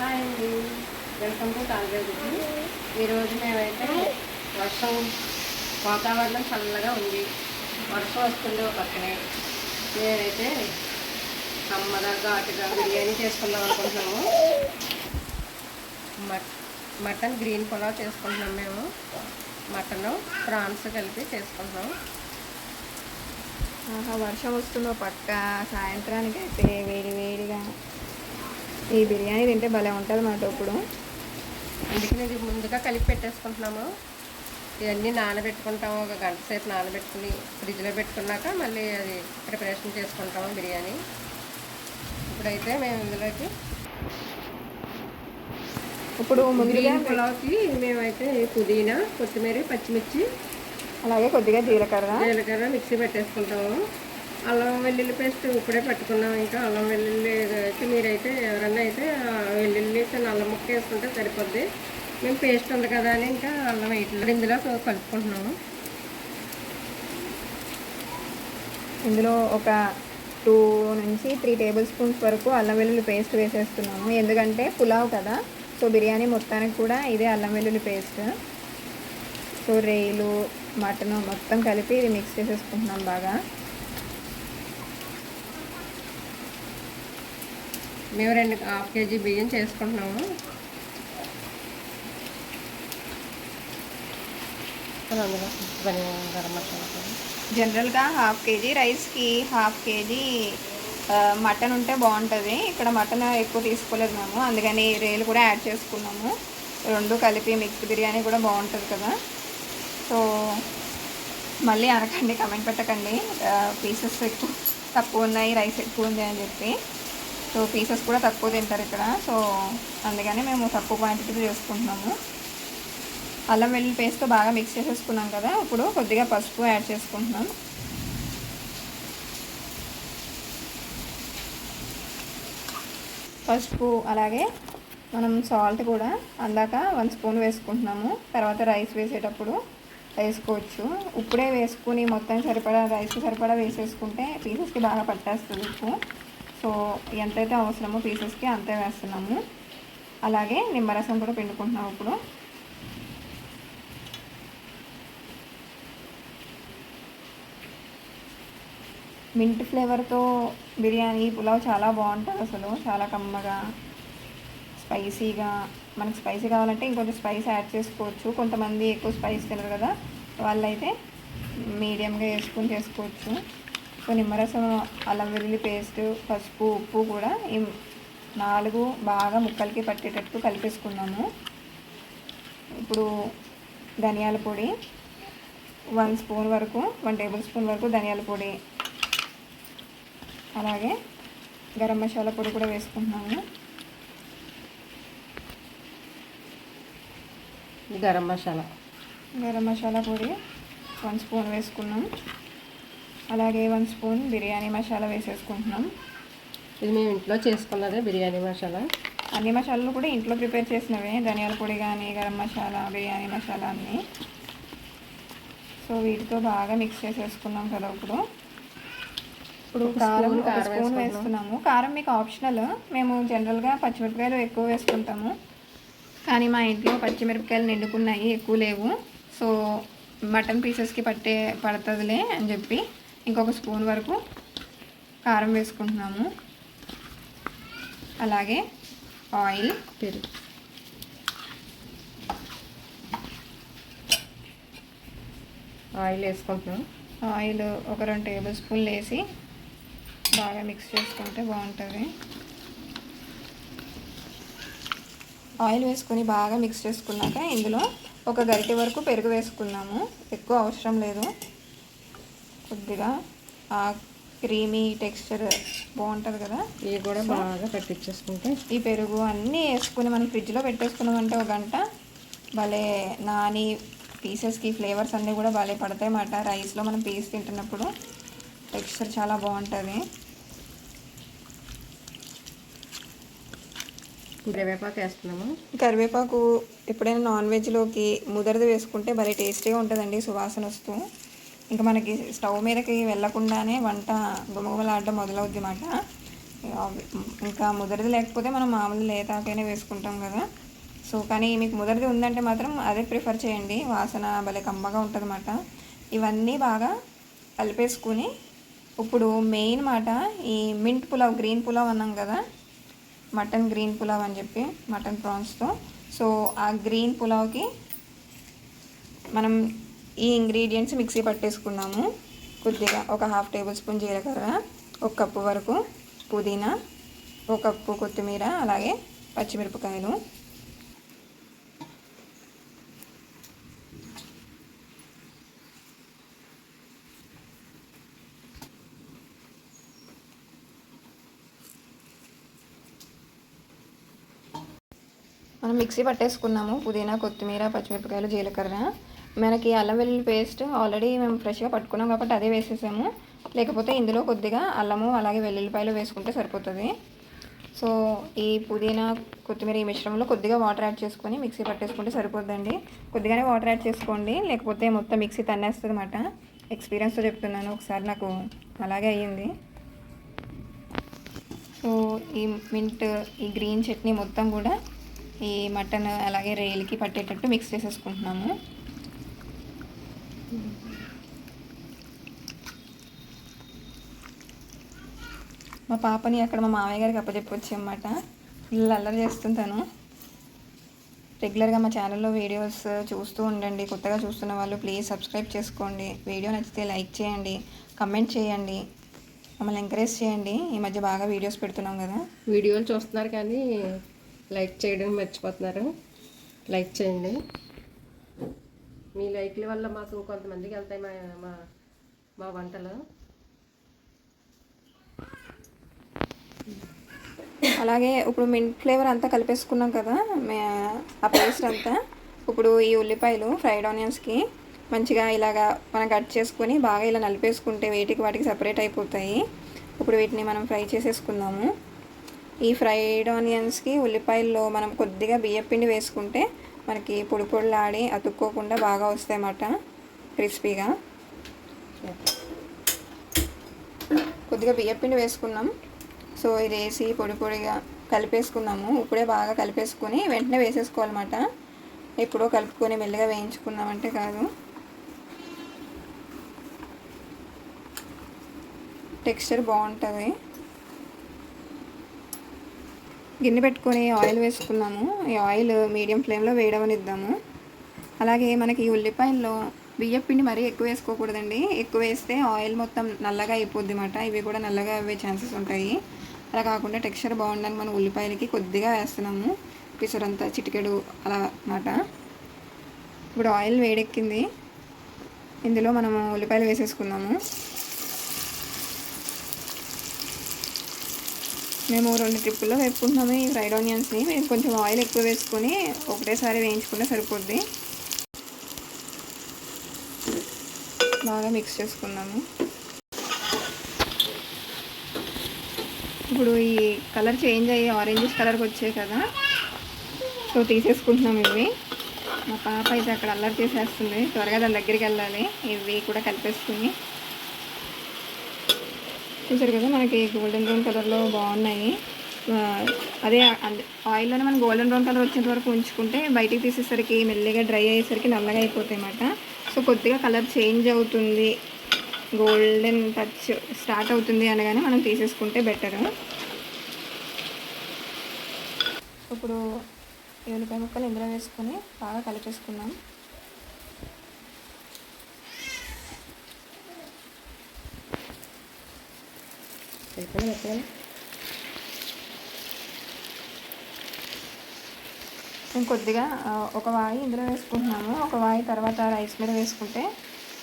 Hi అండి. Welcome to తాల్గేది ఈరోజు మేమైతే వర్షం వాతావరణం చల్లగా ఉంది. వర్షం వస్తుంది ఒక పక్కనే. మేమైతే కమ్మగా ఘాటుగా బిర్యానీ చేసుకుందాం అనుకుంటున్నాము. మట్ మటన్ గ్రీన్ పులావ్ చేసుకుంటున్నాం మేము. మటన్ ప్రాన్స్ కలిపి చేసుకుంటున్నాం. వర్షం వస్తుందో పక్క. సాయంత్రానికి అయితే వేడి వేడిగా ఈ బిర్యానీ తింటే భలే ఉంటుంది మాట ఇప్పుడు. అందుకని ఇది ముందుగా కలిపి పెట్టేసుకుంటున్నాము. ఇవన్నీ నానబెట్టుకుంటాము ఒక గంట సేపు నానబెట్టుకుని ఫ్రిడ్జ్లో పెట్టుకున్నాక మళ్ళీ అది ప్రిపరేషన్ చేసుకుంటాము బిర్యానీ. ఇప్పుడైతే మేము ఇందులోకి ఇప్పుడు ముందుగా పులావ్కి మేమైతే పుదీనా కొత్తిమీర పచ్చిమిర్చి అలాగే కొద్దిగా జీలకర్ర. జీలకర్ర మిక్సీ పెట్టేసుకుంటాము. అల్లం వెల్లుల్లి పేస్ట్ ఇప్పుడే పట్టుకున్నాం. ఇంకా అల్లం వెల్లుల్లి అయితే మీరైతే ఎవరన్నా అయితే వెల్లుల్లి నల్ల ముక్క వేసుకుంటే సరిపోద్ది. మేము పేస్ట్ ఉంది కదా అని ఇంకా అల్లం వేయట్లేదు. ఇందులో కలుపుకుంటున్నాము. ఇందులో ఒక టూ నుంచి త్రీ టేబుల్ స్పూన్స్ వరకు అల్లం వెల్లుల్లి పేస్ట్ వేసేస్తున్నాము. ఎందుకంటే పులావ్ కదా సో బిర్యానీ మొత్తానికి కూడా ఇదే అల్లం వెల్లుల్లి పేస్ట్. సో రేలు మటను మొత్తం కలిపి ఇది మిక్స్ చేసేసుకుంటున్నాం బాగా. మేము రెండు హాఫ్ కేజీ బియ్యం చేసుకుంటున్నాము. జనరల్గా హాఫ్ కేజీ రైస్కి హాఫ్ కేజీ మటన్ ఉంటే బాగుంటుంది. ఇక్కడ మటన్ ఎక్కువ తీసుకోలేదు మేము. అందుకని రేలు కూడా యాడ్ చేసుకున్నాము. రెండు కలిపి మిక్స్డ్ బిర్యానీ కూడా బాగుంటుంది కదా. సో మళ్ళీ అనకండి కమెంట్ పెట్టకండి. పీసెస్ ఎక్కువ తక్కువ ఉన్నాయి రైస్ ఎక్కువ ఉంది అని చెప్పి. సో పీసెస్ కూడా తక్కువ తింటారు ఇక్కడ. సో అందుకని మేము తక్కువ క్వాంటిటీలో చేసుకుంటున్నాము. అల్లం వెల్లుల్లి పేస్ట్తో బాగా మిక్స్ చేసేసుకున్నాం కదా. ఇప్పుడు కొద్దిగా పసుపు యాడ్ చేసుకుంటున్నాం. పసుపు అలాగే మనం సాల్ట్ కూడా అందాక వన్ స్పూన్ వేసుకుంటున్నాము. తర్వాత రైస్ వేసేటప్పుడు వేసుకోవచ్చు. ఇప్పుడే వేసుకుని మొత్తం సరిపడా రైస్కి సరిపడా వేసేసుకుంటే పీసెస్కి బాగా పట్టేస్తుంది ఉప్పు. సో ఎంతైతే అవసరమో పీసెస్కి అంతే వేస్తున్నాము. అలాగే నిమ్మరసం కూడా పిండుకుంటున్నాము ఇప్పుడు. మింట్ ఫ్లేవర్తో బిర్యానీ పులావ్ చాలా బాగుంటుంది అసలు. చాలా కమ్మగా స్పైసీగా. మనకు స్పైసీ కావాలంటే ఇంకొంచెం స్పైస్ యాడ్ చేసుకోవచ్చు. కొంతమంది ఎక్కువ స్పైస్ తినరు కదా. వాళ్ళైతే మీడియంగా వేసుకొని చేసుకోవచ్చు. సో నిమ్మరసం అల్లం వెల్లుల్లి పేస్ట్ పసుపు ఉప్పు కూడా ఈ నాలుగు బాగా ముక్కలకి పట్టేటట్టు కలిపేసుకున్నాము ఇప్పుడు ధనియాల పొడి వన్ స్పూన్ వరకు వన్ టేబుల్ స్పూన్ వరకు ధనియాల పొడి. అలాగే గరం మసాలా పొడి కూడా వేసుకుంటున్నాము గరం మసాలా. గరం మసాలా పొడి వన్ స్పూన్ వేసుకున్నాం అలాగే వన్ స్పూన్ బిర్యానీ మసాలా వేసేసుకుంటున్నాం. ఇది మేము ఇంట్లో చేసుకున్నదే బిర్యానీ మసాలా. అన్ని మసాలాలు కూడా ఇంట్లో ప్రిపేర్ చేసినవే. ధనియాల పొడి కానీ గరం మసాలా బిర్యానీ మసాలా అన్నీ. సో వీటితో బాగా మిక్స్ చేసేసుకున్నాం కదా ఇప్పుడు. ఇప్పుడు కారం స్పూన్. వేస్తున్నాము. కారం మీకు ఆప్షనల్ మేము జనరల్గా పచ్చిమిరపకాయలు ఎక్కువ వేసుకుంటాము. కానీ మా ఇంట్లో పచ్చిమిరపకాయలు నిండుకున్నాయి ఎక్కువ లేవు. సో మటన్ పీసెస్కి పట్టే పడుతుందిలే అని చెప్పి. ఇంకొక స్పూన్ వరకు కారం వేసుకుంటున్నాము. అలాగే ఆయిల్ పెరుగు. ఆయిల్ వేసుకుంటున్నాం ఆయిల్ ఒక రెండు టేబుల్ స్పూన్లు వేసి బాగా మిక్స్ చేసుకుంటే బాగుంటుంది. ఆయిల్ వేసుకొని బాగా మిక్స్ చేసుకున్నాక ఇందులో ఒక గరిటె వరకు పెరుగు వేసుకున్నాము. ఎక్కువ అవసరం లేదు. కొద్దిగా ఆ క్రీమీ టెక్స్చర్ బాగుంటుంది కదా? ఇవి కూడా బాగా పట్టించేసుకుంటే ఈ పెరుగు అన్నీ వేసుకుని మనం ఫ్రిడ్జ్లో పెట్టేసుకున్నామంటే ఒక గంట భలే నాని పీసెస్కి ఫ్లేవర్స్ అన్నీ కూడా భలే పడతాయి అన్నమాట. రైస్లో మనం పీస్ తింటున్నప్పుడు టెక్స్చర్ చాలా బాగుంటుంది. కరివేపాకు వేస్తున్నాము కరివేపాకు ఎప్పుడైనా నాన్ వెజ్లోకి ముదరది వేసుకుంటే భలే టేస్టీగా ఉంటుందండి సువాసన వస్తూ. ఇంకా మనకి స్టవ్ మీదకి వెళ్ళకుండానే వంట గుమగుమలాడడం మొదలవుద్ది అన్నమాట ఇంకా ముదరది లేకపోతే మనం మామూలు లేతాకైనా వేసుకుంటాం కదా. సో కానీ మీకు ముదరది ఉందంటే మాత్రం అదే ప్రిఫర్ చేయండి. వాసన భలే కమ్మగా ఉంటుంది ఇవన్నీ బాగా కలిపేసుకుని ఇప్పుడు మెయిన్ మాట ఈ మింట్ పులావ్ గ్రీన్ పులావ్ అన్నాం కదా. మటన్ గ్రీన్ పులావ్ అని చెప్పి మటన్ ప్రాన్స్తో సో ఆ గ్రీన్ పులావ్కి మనం ఈ ఇంగ్రీడియంట్స్ మిక్సీ పట్టేసుకున్నాము. కొద్దిగా ఒక హాఫ్ టేబుల్ స్పూన్ జీలకర్ర ఒక కప్పు వరకు పుదీనా ఒక కప్పు కొత్తిమీర అలాగే పచ్చిమిరపకాయలు. మనం మిక్సీ పట్టేసుకున్నాము. పుదీనా కొత్తిమీర పచ్చిమిరపకాయలు జీలకర్ర. మనకి అల్లం వెల్లుల్లి పేస్ట్ ఆల్రెడీ మేము ఫ్రెష్గా పట్టుకున్నాం కాబట్టి అదే వేసేసాము. లేకపోతే ఇందులో కొద్దిగా అల్లము అలాగే వెల్లుల్లిపాయలు వేసుకుంటే సరిపోతుంది. సో ఈ పుదీనా కొత్తిమీర ఈ మిశ్రమంలో కొద్దిగా వాటర్ యాడ్ చేసుకొని మిక్సీ పట్టేసుకుంటే సరిపోద్దండి. కొద్దిగానే వాటర్ యాడ్ చేసుకోండి. లేకపోతే మొత్తం మిక్సీ తన్నేస్తుంది అనమాట ఎక్స్పీరియన్స్తో చెప్తున్నాను. ఒకసారి నాకు అలాగే అయ్యింది. సో ఈ మింట్ ఈ గ్రీన్ చట్నీ మొత్తం కూడా ఈ మటన్ అలాగే రేలికి పట్టేటట్టు మిక్స్ చేసేసుకుంటున్నాము. పాపని అక్కడ మా మామయ్య గారికి అప్పచెప్పొచ్చి అనమాట ఫుల్ అల్లరి చేస్తుంటాను రెగ్యులర్గా మా ఛానల్లో వీడియోస్ చూస్తూ ఉండండి. కొత్తగా చూస్తున్న వాళ్ళు ప్లీజ్ సబ్స్క్రైబ్ చేసుకోండి. వీడియో నచ్చితే లైక్ చేయండి. కమెంట్ చేయండి. మమ్మల్ని ఎంకరేజ్ చేయండి. ఈ మధ్య బాగా వీడియోస్ పెడుతున్నాం కదా. వీడియోలు చూస్తున్నారు కానీ లైక్ చేయడం మర్చిపోతున్నారు. లైక్ చేయండి. మీ లైక్ల వల్ల మాకు కొంతమందికి వెళ్తాయి మా మా మా వంటలు. అలాగే ఇప్పుడు మింట్ ఫ్లేవర్ అంతా కలిపేసుకున్నాం కదా మే- ఆ పేస్ట్ అంతా. ఇప్పుడు ఈ ఉల్లిపాయలు ఫ్రైడ్ ఆనియన్స్కి మంచిగా ఇలాగా మనం కట్ చేసుకొని బాగా ఇలా నలిపేసుకుంటే వేటికి వాటికి సపరేట్ అయిపోతాయి. ఇప్పుడు వీటిని మనం ఫ్రై చేసేసుకుందాము. ఈ ఫ్రైడ్ ఆనియన్స్కి ఉల్లిపాయల్లో మనం కొద్దిగా బియ్యపిండి వేసుకుంటే మనకి పొడి పొడిలాడి అతుక్కోకుండా బాగా వస్తాయి అన్నమాట క్రిస్పీగా. కొద్దిగా బియ్యపిండి వేసుకున్నాం. సో ఇది వేసి పొడి పొడిగా కలిపేసుకున్నాము. ఇప్పుడే బాగా కలిపేసుకొని వెంటనే వేసేసుకోవాలన్నమాట. ఎప్పుడో కలుపుకొని మెల్లగా వేయించుకున్నామంటే కాదు. టెక్స్చర్ బాగుంటుంది. గిన్నె పెట్టుకొని ఆయిల్ వేసుకున్నాము. ఈ ఆయిల్ మీడియం ఫ్లేమ్లో వేయడమనిద్దాము అలాగే మనకి ఈ ఉల్లిపాయల్లో బియ్యం పిండి మరీ ఎక్కువ వేసుకోకూడదండి. ఎక్కువ వేస్తే ఆయిల్ మొత్తం నల్లగా అయిపోద్ది అన్నమాట. ఇవి కూడా నల్లగా అయ్యే ఛాన్సెస్ ఉంటాయి. అలా కాకుండా టెక్స్చర్ బాగుండని మనం ఉల్లిపాయలకి కొద్దిగా వేస్తున్నాము. పిసరంతా చిటికెడు అలా అన్నమాట ఇప్పుడు ఆయిల్ వేడెక్కింది. ఇందులో మనము ఉల్లిపాయలు వేసేసుకున్నాము మేము రెండు ట్రిప్పుల్లో వేపుకుంటున్నాము. ఈ ఫ్రైడ్ ఆనియన్స్ని మేము కొంచెం ఆయిల్ ఎక్కువ వేసుకొని ఒకటేసారి వేయించుకుంటే సరిపోద్ది. బాగా మిక్స్ చేసుకున్నాము ఇప్పుడు ఈ కలర్ చేంజ్ అయ్యి ఆరెంజ్ కలర్కి వచ్చాయి కదా. సో తీసేసుకుంటున్నాం ఇవి. మా పాప అయితే అక్కడ అల్లరి చేసేస్తుంది. త్వరగా దాని దగ్గరికి వెళ్ళాలి. ఇవి కూడా కలిపేసుకుని. చూసారు కదా మనకి గోల్డెన్ బ్రౌన్ కలర్లో బాగున్నాయి. అదే ఆయిల్లోనే మనం గోల్డెన్ బ్రౌన్ కలర్ వచ్చేంత వరకు ఉంచుకుంటే బయటికి తీసేసరికి మెల్లిగా డ్రై అయ్యేసరికి నల్లగా అయిపోతాయి అన్నమాట సో కొద్దిగా కలర్ చేంజ్ అవుతుంది. గోల్డెన్ టచ్ స్టార్ట్ అవుతుంది అనగానే మనం తీసేసుకుంటే బెటర్ ఇప్పుడు ఈ ఉల్లిపాయ ముక్కలు ఇందులో వేసుకొని బాగా మొత్తం మేము కొద్దిగా ఒక వాయి ఇందులో వేసుకుంటున్నాము ఒక వాయి తర్వాత రైస్ మీద వేసుకుంటే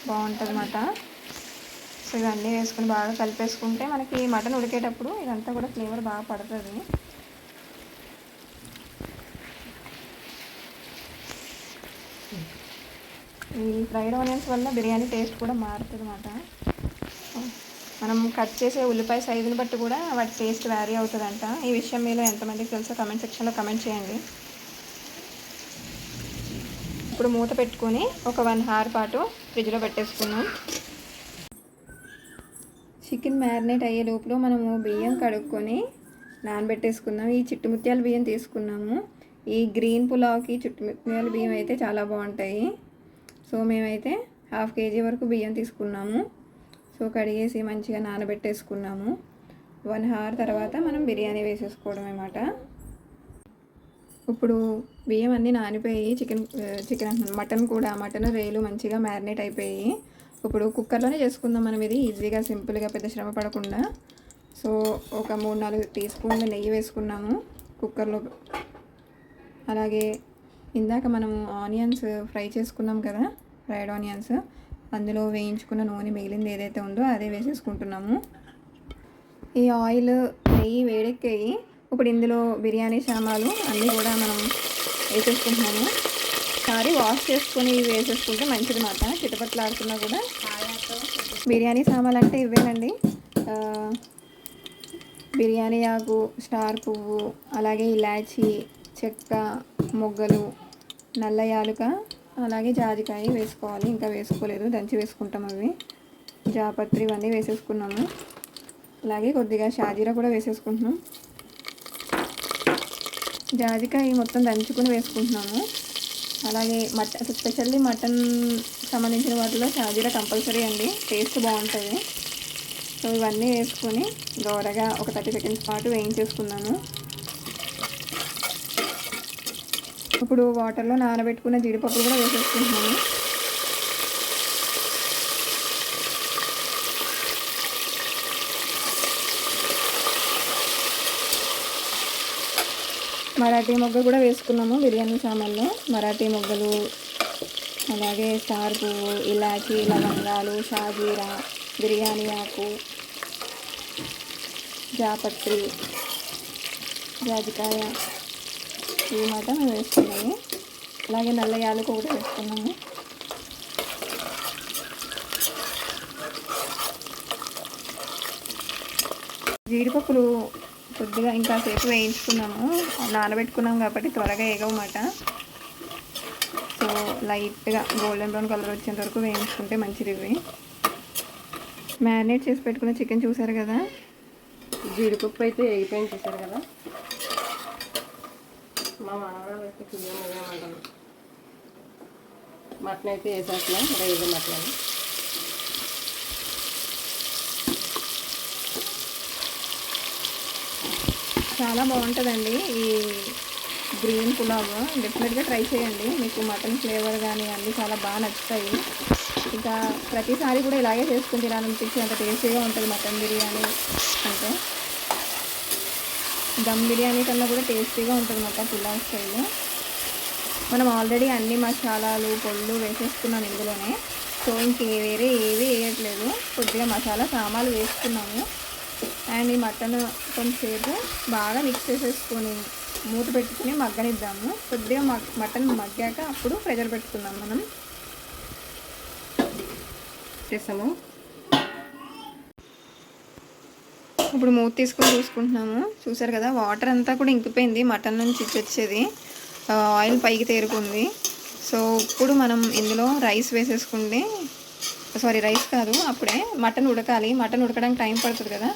బాగుంటుంది అన్నమాట సో ఇవన్నీ వేసుకుని బాగా కలిపేసుకుంటే మనకి మటన్ ఉడికేటప్పుడు ఇదంతా కూడా ఫ్లేవర్ బాగా పడుతుంది. ఈ ఫ్రైడ్ ఆనియన్స్ వల్ల బిర్యానీ టేస్ట్ కూడా మారుతుంది అన్నమాట మనం కట్ చేసే ఉల్లిపాయ సైజుని బట్టి కూడా వాటి టేస్ట్ వ్యారీ అవుతుందంట. ఈ విషయం మీలో ఎంతమందికి తెలుసో కమెంట్ సెక్షన్లో కమెంట్ చేయండి. ఇప్పుడు మూత పెట్టుకొని ఒక వన్ అవర్ పాటు ఫ్రిడ్జ్లో పెట్టేసుకున్నాం చికెన్ మ్యారినేట్ అయ్యే లోపల మనము బియ్యం కడుక్కొని నానబెట్టేసుకున్నాం ఈ చిట్టుముత్యాల బియ్యం తీసుకున్నాము. ఈ గ్రీన్ పులావ్కి చుట్టుముత్యాల బియ్యం అయితే చాలా బాగుంటాయి. సో మేమైతే హాఫ్ కేజీ వరకు బియ్యం తీసుకున్నాము. సో కడిగేసి మంచిగా నానబెట్టేసుకున్నాము. వన్ అవర్ తర్వాత మనం బిర్యానీ వేసేసుకోవడం అనమాట ఇప్పుడు బియ్యం అన్నీ నానిపోయి చికెన్ చికెన్ అంటున్నాను. మటన్ కూడా మటన్ రేలు మంచిగా మ్యారినేట్ అయిపోయి ఇప్పుడు కుక్కర్లోనే చేసుకుందాం. మనం ఇది ఈజీగా సింపుల్గా పెద్ద శ్రమ పడకుండా. సో ఒక మూడు నాలుగు టీ స్పూన్ల నెయ్యి వేసుకున్నాము కుక్కర్లో. అలాగే ఇందాక మనము ఆనియన్స్ ఫ్రై చేసుకున్నాం కదా ఫ్రైడ్ ఆనియన్స్ అందులో వేయించుకున్న నూనె మిగిలింది ఏదైతే ఉందో అదే వేసేసుకుంటున్నాము. ఈ ఆయిల్ నెయ్యి వేడెక్కాయి ఇప్పుడు ఇందులో బిర్యానీ సామాలు అన్నీ కూడా మనం వేసేసుకుంటున్నాము. సారీ వాష్ చేసుకొని వేసేసుకుంటే మంచిది మాట. చిటపట్లాడుతున్నా కూడా. బిర్యానీ సామాన్లు అంటే ఇవేనండి. బిర్యానీ ఆకు స్టార్ పువ్వు అలాగే ఇలాచి చెక్క మొగ్గలు నల్ల యాలుక అలాగే జాజికాయ వేసుకోవాలి. ఇంకా వేసుకోలేదు. దంచి వేసుకుంటాం అవి. జాపత్రి ఇవన్నీ వేసేసుకున్నాము. అలాగే కొద్దిగా షాజీరా కూడా వేసేసుకుంటున్నాం. జాజికాయ మొత్తం దంచుకుని వేసుకుంటున్నాము. అలాగే మటన్ స్పెషల్లీ మటన్ సంబంధించిన వాటిలో షాజీరా కంపల్సరీ అండి. టేస్ట్ బాగుంటుంది. సో ఇవన్నీ వేసుకొని దోరగా ఒక థర్టీ సెకండ్స్ పాటు వేయించేసుకున్నాను ఇప్పుడు వాటర్లో నానబెట్టుకున్న జీడిపప్పు కూడా వేసేసుకుంటున్నాము మరాఠీ మొగ్గ కూడా వేసుకున్నాము బిర్యానీ సామాన్లో. మరాఠీ మొగ్గలు అలాగే స్టార్ పువ్వు ఇలాచి లవంగాలు షాజీరా బిర్యానీ ఆకు జాపత్రి జాజికాయ. ఇవి మాట మేము వేసుకున్నాము. అలాగే నల్ల యాలకు కూడా వేసుకున్నాము. జీడిపప్పులు కొద్దిగా ఇంకా సేపు వేయించుకున్నాము. నానబెట్టుకున్నాం కాబట్టి త్వరగా ఎగవమాట సో లైట్గా గోల్డెన్ బ్రౌన్ కలర్ వచ్చేంత వరకు వేయించుకుంటే మంచిది ఇవి. మ్యారినేట్ చేసి పెట్టుకున్న చికెన్ చూసారు కదా? జీడిపప్పు అయితే వేగిపోయింది చూసారు కదా? మా మనవరాలు అయితే బియ్యం వేయమంటాను మటన్ అయితే వేసేస్తున్నాం రైలు మటన్ చాలా బాగుంటుందండి ఈ గ్రీన్ పులావ్. డెఫినెట్గా ట్రై చేయండి. మీకు మటన్ ఫ్లేవర్ కానీ అన్నీ చాలా బాగా నచ్చుతాయి. ఇంకా ప్రతిసారి కూడా ఇలాగే చేసుకుని తినాలనిపించి అంత టేస్టీగా ఉంటుంది మటన్ బిర్యానీ అంటే. దమ్ బిర్యానీ కన్నా కూడా టేస్టీగా ఉంటుంది మొత్తం పులావ్ స్టైల్. మనం ఆల్రెడీ అన్ని మసాలాలు పొళ్ళు వేసేసుకున్నాం ఇందులోనే. సో ఇంకే వేరే ఏవి వేయట్లేదు. కొద్దిగా మసాలా సామాన్లు వేసుకున్నాము. అండ్ ఈ మటన్ కొంచెంసేపు బాగా మిక్స్ చేసేసుకొని మూత పెట్టుకుని మగ్గనిద్దాము. కొద్దిగా మటన్ మగ్గాక అప్పుడు ప్రెజర్ పెట్టుకుందాం మనం. చేసాము ఇప్పుడు మూత తీసుకొని చూసుకుంటున్నాము. చూసారు కదా వాటర్ అంతా కూడా ఇంకిపోయింది మటన్ నుంచి ఆ, ఆయిల్ పైకి తేరుకుంది. సో ఇప్పుడు మనం ఇందులో రైస్ వేసేసుకుంటే సారీ రైస్ కాదు అప్పుడే మటన్ ఉడకాలి. మటన్ ఉడకడానికి టైం పడుతుంది కదా.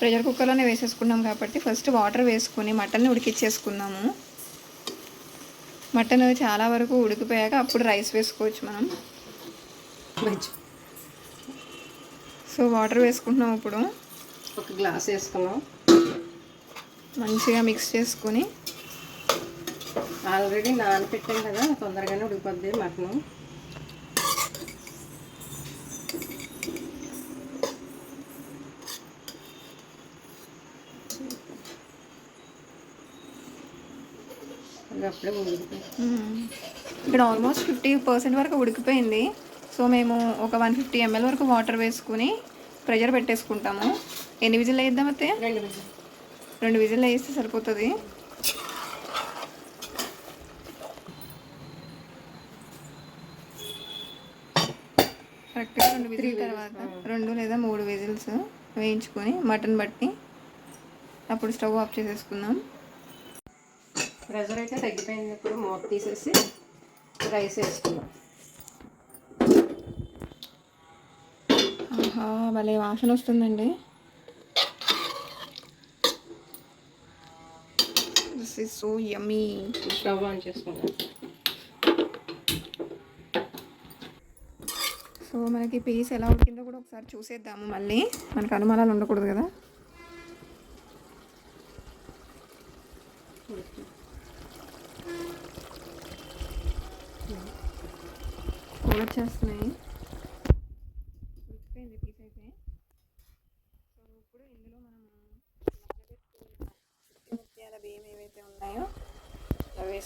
ప్రెషర్ కుక్కర్లోనే వేసేసుకున్నాం కాబట్టి ఫస్ట్ వాటర్ వేసుకొని మటన్ని ఉడికిచ్చేసుకుందాము. మటన్ చాలా వరకు ఉడికిపోయాక అప్పుడు రైస్ వేసుకోవచ్చు మనం. సో వాటర్ వేసుకుంటున్నాం ఇప్పుడు. ఒక గ్లాస్ వేసుకున్నాం. మంచిగా మిక్స్ చేసుకొని ఆల్రెడీ నానపెట్టాం కదా తొందరగానే ఉడికిపోద్ది మటన్. అప్పుడే ఇక్కడ ఆల్మోస్ట్ ఫిఫ్టీ పర్సెంట్ వరకు ఉడికిపోయింది. సో మేము ఒక వన్ ఫిఫ్టీ ఎంఎల్ వరకు వాటర్ వేసుకుని ప్రెషర్ పెట్టేసుకుంటాము. ఎన్ని విజిల్ వేద్దాం అయితే రెండు విజిల్ వేస్తే సరిపోతుంది. కరెక్ట్గా రెండు విజిల్ తర్వాత రెండు లేదా మూడు విజిల్స్ వేయించుకొని మటన్ బట్టి అప్పుడు స్టవ్ ఆఫ్ చేసేసుకుందాం. ప్రెజర్ అయితే తగ్గిపోయింది ఇప్పుడు మూత తీసేసి రైస్ వేసుకున్నాం ఆహా భలే వాసన వస్తుందండి. Is so yummy stove on చేసుకుందాం సో మనకి పీస్ ఎలా ఉడికిందో కూడా ఒకసారి చూసేద్దాము మళ్ళీ. మనకు అనుమానాలు ఉండకూడదు కదా కూల్ వచ్చేస్తున్నాయి ఉడికిపోయింది పీస్ అయితే సో ఇప్పుడు ఇందులో మనం నల్లగెట్టు ముత్యాల బియ్యం ఏవైతే ఉన్నాయో అవి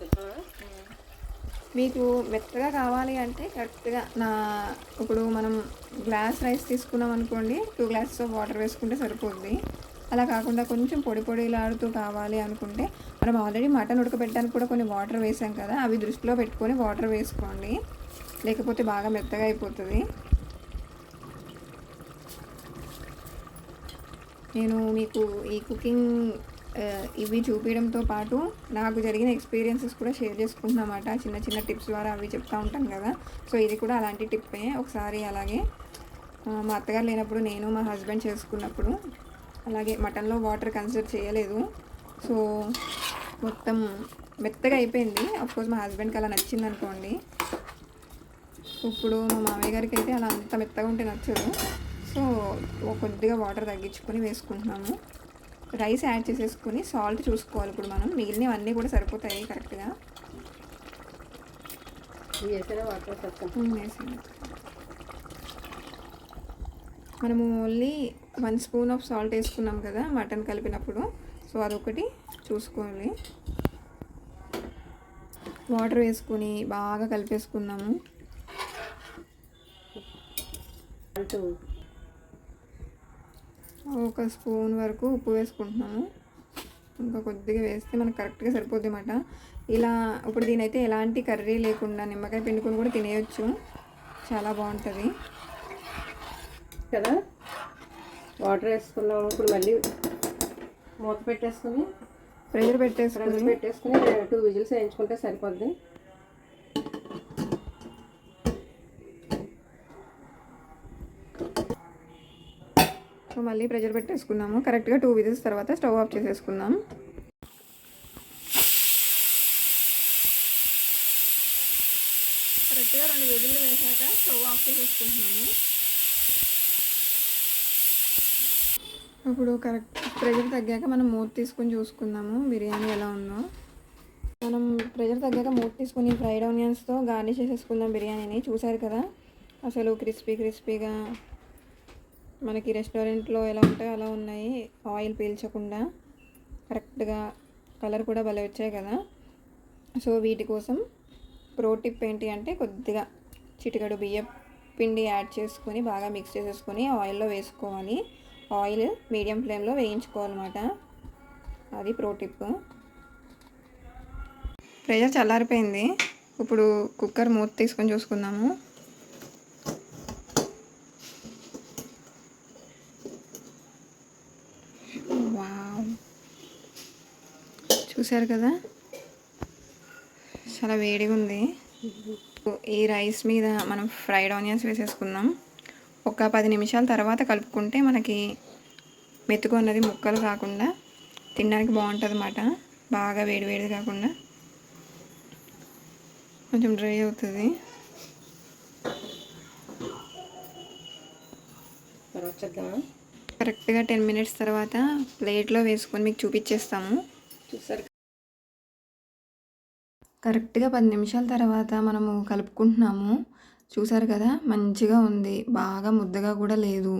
కొంచెం మీకు మెత్తగా కావాలి అంటే కరెక్ట్గా నా ఇప్పుడు మనం గ్లాస్ రైస్ తీసుకున్నాం అనుకోండి టూ గ్లాసెస్ ఆఫ్ వాటర్ వేసుకుంటే సరిపోద్ది. అలా కాకుండా కొంచెం పొడి పొడిలాడుతూ కావాలి అనుకుంటే మనం ఆల్రెడీ మటన్ ఉడకబెట్టడానికి కూడా కొన్ని వాటర్ వేసాం కదా అవి దృష్టిలో పెట్టుకొని వాటర్ వేసుకోండి. లేకపోతే బాగా మెత్తగా అయిపోతుంది. నేను మీకు ఈ కుకింగ్ ఇవి చూపించడంతో పాటు నాకు జరిగిన ఎక్స్పీరియన్సెస్ కూడా షేర్ చేసుకుంటున్నమాట చిన్న చిన్న టిప్స్ ద్వారా అవి చెప్తూ ఉంటాను కదా. సో ఇది కూడా అలాంటి టిప్పే ఒకసారి అలాగే మా అత్తగారు లేనప్పుడు నేను మా హస్బెండ్ చేసుకున్నప్పుడు అలాగే మటన్లో వాటర్ కన్సిడర్ చేయలేదు. సో మొత్తం మెత్తగా అయిపోయింది. కోర్స్ మా హస్బెండ్కి అలా నచ్చింది అనుకోండి. ఇప్పుడు మా మామయ్య గారికి అయితే అలా అంత మెత్తగా ఉంటే నచ్చదు. సో కొద్దిగా వాటర్ తగ్గించుకొని వేసుకుంటున్నాము. రైస్ యాడ్ చేసేసుకొని సాల్ట్ చూసుకోవాలి. ఇప్పుడు మనం మిగిలినవన్నీ కూడా సరిపోతాయి కరెక్ట్గా. మనము only one spoon of salt వేసుకున్నాం కదా మటన్ కలిపినప్పుడు. సో అదొకటి చూసుకోవాలి. వాటర్ వేసుకొని బాగా కలిపేసుకున్నాము. ఒక స్పూన్ వరకు ఉప్పు వేసుకుంటున్నాము. ఇంకా కొద్దిగా వేస్తే మనకు కరెక్ట్గా సరిపోద్ది అన్నమాట. ఇలా ఇప్పుడు దీనైతే ఎలాంటి కర్రీ లేకుండా నిమ్మకాయ పిండుకొని కూడా తినేయొచ్చు. చాలా బాగుంటుంది. కదా? వాటర్ వేసుకున్నాం ఇప్పుడు మళ్ళీ. మూత పెట్టేసుకుని ప్రెషర్ పెట్టేసుకుని. పెట్టేసుకుని టూ విజిల్స్ వేయించుకుంటే సరిపోద్ది. సో మళ్ళీ ప్రెషర్ పెట్టేసుకున్నాము. కరెక్ట్గా టూ విజిల్స్ తర్వాత స్టవ్ ఆఫ్ చేసేసుకుందాం. కరెక్ట్గా రెండు విజిల్లు వేసాక స్టవ్ ఆఫ్ చేసేసుకుంటున్నాము. ఇప్పుడు కరెక్ట్ ప్రెషర్ తగ్గాక మనం మూత తీసుకొని చూసుకుందాము బిర్యానీ ఎలా ఉందో. మనం ప్రెషర్ తగ్గాక మూత తీసుకుని ఫ్రైడ్ ఆనియన్స్తో గార్నిష్ చేసేసుకుందాం బిర్యానీని. చూసారు కదా? అసలు క్రిస్పీ క్రిస్పీగా మనకి రెస్టారెంట్లో ఎలా ఉంటాయో అలా ఉన్నాయి. ఆయిల్ పీల్చకుండా కరెక్ట్గా కలర్ కూడా భలే వచ్చాయి కదా. సో వీటి కోసం ప్రో టిప్ ఏంటి అంటే కొద్దిగా చిటికడు బియ్యం పిండి యాడ్ చేసుకొని బాగా మిక్స్ చేసేసుకొని ఆయిల్లో వేసుకోవాలి. ఆయిల్ మీడియం ఫ్లేమ్లో వేయించుకోవాలన్నమాట. అది ప్రో టిప్. ప్రెషర్ చల్లారిపోయింది. ఇప్పుడు కుక్కర్ మూత తీసుకొని చూసుకుందాము. చూశారు కదా? చాలా వేడిగా ఉంది. ఈ రైస్ మీద మనం ఫ్రైడ్ ఆనియన్స్ వేసేసుకుందాం. ఒక పది నిమిషాల తర్వాత కలుపుకుంటే మనకి మెతుకు అన్నది ముక్కలు కాకుండా తినడానికి బాగుంటుంది అన్నమాట బాగా వేడి వేడి కాకుండా. కొంచెం డ్రై అవుతుంది. కరెక్ట్గా టెన్ మినిట్స్ తర్వాత ప్లేట్లో వేసుకొని మీకు చూపించేస్తాము. చూసారు కరెక్ట్గా పది నిమిషాల తర్వాత మనము కలుపుకుంటున్నాము. చూసారు కదా మంచిగా ఉంది. బాగా ముద్దగా కూడా లేదు.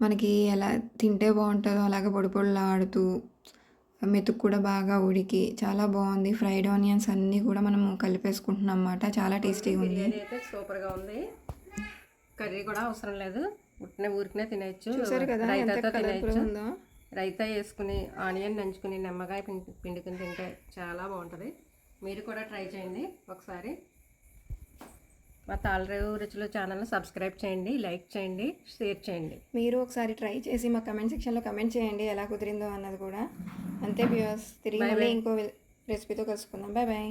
మనకి ఎలా తింటే బాగుంటుందో అలాగే పొడి పొడిలాడుతూ మెతుకు కూడా బాగా ఉడికి చాలా బాగుంది. ఫ్రైడ్ ఆనియన్స్ అన్నీ కూడా మనము కలిపేసుకుంటున్నాం అన్నమాట. చాలా టేస్టీగా ఉంది. అయితే సూపర్గా ఉంది. కర్రీ కూడా అవసరం లేదు. ఉట్టిన ఊరికనే తినేయచ్చు. చూసారు కదా తినేయచ్చు. రైతా వేసుకుని ఆనియన్ నంచుకుని నిమ్మకాయ పిండి పిండుకుని తింటే చాలా బాగుంటుంది. మీరు కూడా ట్రై చేయండి ఒకసారి. మా తాళరేవు రుచులు ఛానల్ని సబ్స్క్రైబ్ చేయండి లైక్ చేయండి షేర్ చేయండి. మీరు ఒకసారి ట్రై చేసి మా కమెంట్ సెక్షన్లో కమెంట్ చేయండి ఎలా కుదిరిందో అన్నది కూడా. అంతే వ్యూవర్స్ తిరిగి మళ్ళీ ఇంకో రెసిపీతో కలుసుకుందాం. Bye bye